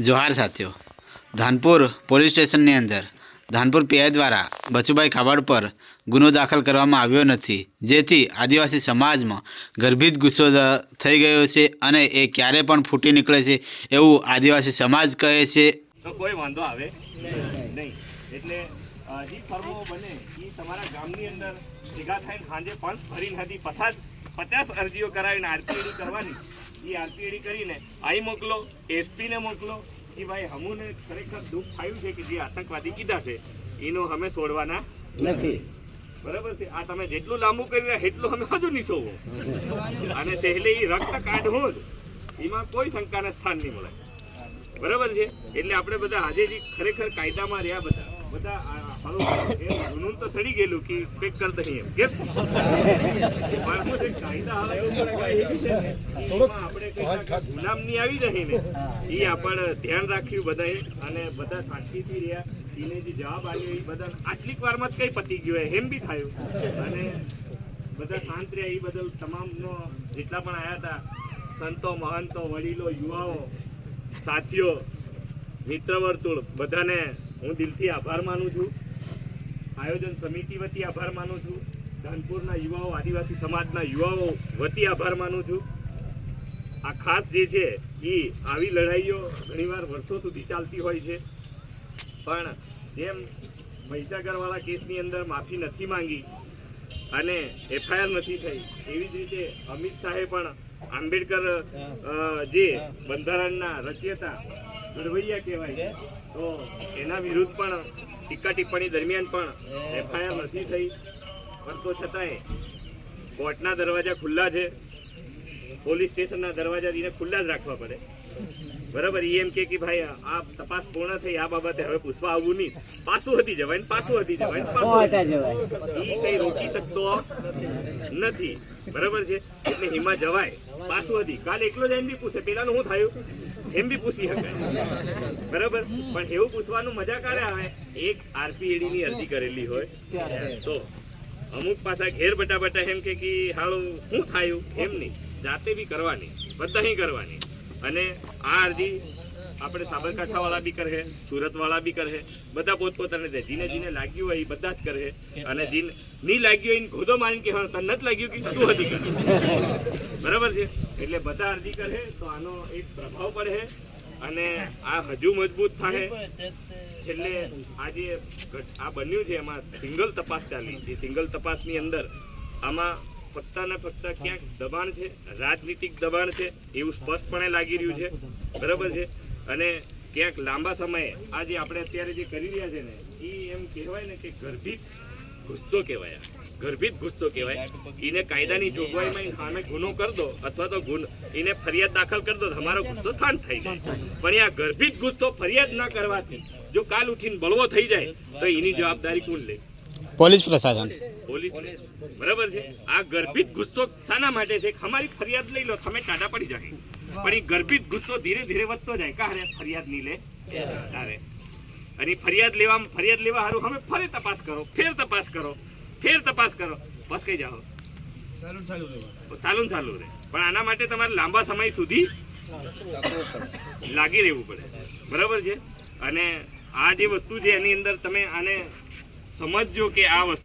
જોહાર સાથીઓ, ધાનપુર પોલીસ સ્ટેશનની અંદર ધાનપુર પીઆઈ દ્વારા બચુભાઈ ખાબાડ પર ગુનો દાખલ કરવામાં આવ્યો નથી, જેથી આદિવાસી સમાજમાં ગર્ભિત ગુસ્સો થઈ ગયો છે અને એ ક્યારે પણ ફૂટી નીકળે છે એવું આદિવાસી સમાજ કહે છે. કોઈ વાંધો આવે નહીં. એટલે બને. તમારા ગામની અંદર ભેગા થઈને સાંજે પાંચ ભરીને હતી પચાસ પચાસ અરજીઓ કરાવીને આરપીએડી કરવાની. એ આરપીએડી કરીને અહીં મોકલો, એસપીને મોકલો, કે ભાઈ હમુને ખરેખર દુઃખ થયું છે કે જે આતંકવાદી કીધા છે, એનો અમે છોડવાના નથી. બરાબર છે? આ તમે જેટલું લાંબુ કરી રહ્યા એટલું અમે હજુ નીચોવો અને સહેલે એ રક્ત કાઢવું જ, એમાં કોઈ શંકાને સ્થાન નહીં મળે. બરાબર છે? એટલે આપણે બધા આજે જે ખરેખર કાયદામાં રહ્યા બધા બધા જૂનું તો સડી ગયેલું કે પેક કરતા નહીં એમ કે કાયદા આપણે ગુલામની આવી રહી ને એ આપણે ધ્યાન રાખ્યું બધાએ અને બધા શાંતિથી રહ્યા એને જે જવાબ આવ્યો એ બધા આટલીક વારમાં જ કંઈ પતી ગયું એમ બી થયું અને બધા શાંત રહ્યા એ બદલ તમામનો જેટલા પણ આવ્યા હતા સંતો મહંતો વડીલો યુવાઓ સાથીઓ મિત્ર વર્તુળ બધાને હું દિલથી આભાર માનું છું. આયોજન સમિતિ વતી આભાર માનું છું. ધાનપુરના યુવાઓ, આદિવાસી સમાજના યુવાઓ વતી આભાર માનું છું. આ ખાસ જે છે, એ આવી લડાઈઓ ઘણીવાર વર્ષો સુધી ચાલતી હોય છે. પણ જેમ મહીસાગરવાળા કેસની અંદર માફી નથી માંગી અને એફઆઈઆર નથી થઈ, એવી જ રીતે અમિત શાહે પણ આંબેડકર જે બંધારણના રચયતા ઘડવૈયા કહેવાય તો એના વિરુદ્ધ પણ ટીકા ટિપ્પણી દરમિયાન પણ એફઆઈઆર નથી થઈ. પણ તો છતાંય કોર્ટના દરવાજા ખુલ્લા છે. પોલીસ સ્ટેશનના દરવાજા ખુલ્લા જ રાખવા પડે. બરાબર એમ કે કે ભાઈ આ તપાસ પૂર્ણ થઈ આ બાબતે હવે પૂછવા આવવું નહીં. પાછું હતી જવાય ને પાછું હતી જવાય ને પાછું જવાય. ઈ કઈ રોકી શકતો નથી. બરાબર છે? એટલે હિમા જવાય. પાછું હતી કાલ એકલો જ એમ બી પૂછે પેલાનું શું થયું? એમ બી પૂછી શકાય બરાબર? પણ એવું પૂછવાનું મજા કાઢે આવે. એક આરપીએડી ની અરજી કરેલી હોય. તો અમુક પાછા ઘેર બટા બટા એમ કે કે હાળું શું થયું? એમ નહીં. જાતે બી કરવાની. બધા કરવાની. અને આ અરજી આપણે સાબરકાંઠા વાળા બી કરે સુરત વાળા બી કરે, બધા પોતપોતાને દે જીને જીને લાગ્યું હોય એ બધા જ કરે. અને જીન નહીં લાગ્યું હોય ખોદો મારીને કે હા, તને નથી લાગ્યું કે શું હતી બરાબર છે? એટલે બધા અરજી કરે તો આનો એક પ્રભાવ પડે અને આ હજુ મજબૂત થાય. છેલ્લે આજે જે આ બન્યું છે, એમાં સિંગલ તપાસ ચાલી. એ સિંગલ તપાસની અંદર આમાં ફક્ત ને ફક્ત ક્યાંક દબાણ છે, રાજનીતિક દબાણ છે, એવું સ્પષ્ટપણે લાગી રહ્યું છે. બરાબર છે? અને ક્યાંક લાંબા સમયે આ જે આપણે અત્યારે જે કરી રહ્યા છે ને, એ એમ કહેવાય ને કે ગર્ભિત ગુસ્સો કહેવાય. ગર્ભિત ગુસ્સો કહેવાય. એને કાયદાની જોગવાઈમાં સામે ગુનો કર દો અથવા તો ગુન, એને ફરિયાદ દાખલ કરી દો, તમારો ગુસ્સો શાંત થઈ જાય. પણ આ ગર્ભિત ગુસ્સો ફરિયાદ ના કરવાથી જો કાલ ઉઠીને બળવો થઈ જાય, તો એની જવાબદારી કોણ લે? પોલીસ પ્રશાસન. પોલીસ બરાબર છે? આ ગર્ભિત ગુસ્સો શાના માટે છે? અમારી ફરિયાદ લઈ લો તમે ટાટા પડી જાય પણ એ ગર્ભિત ગુસ્સો ધીરે ધીરે વધતો જાય. કારે ફરિયાદ નહીં લે? તારે. અને ફરિયાદ લેવા ફરિયાદ લેવા હારું. અમે ફરી તપાસ કરો. ફેર તપાસ કરો. ફેર તપાસ કરો. બસ કઈ જાઓ. ચાલુ ને ચાલુ રહે. પણ આના માટે તમારે લાંબા સમય સુધી લાગી રહેવું પડે. બરાબર છે? અને આ જે વસ્તુ છે એની અંદર તમે આને સમજજો કે આ વસ્તુ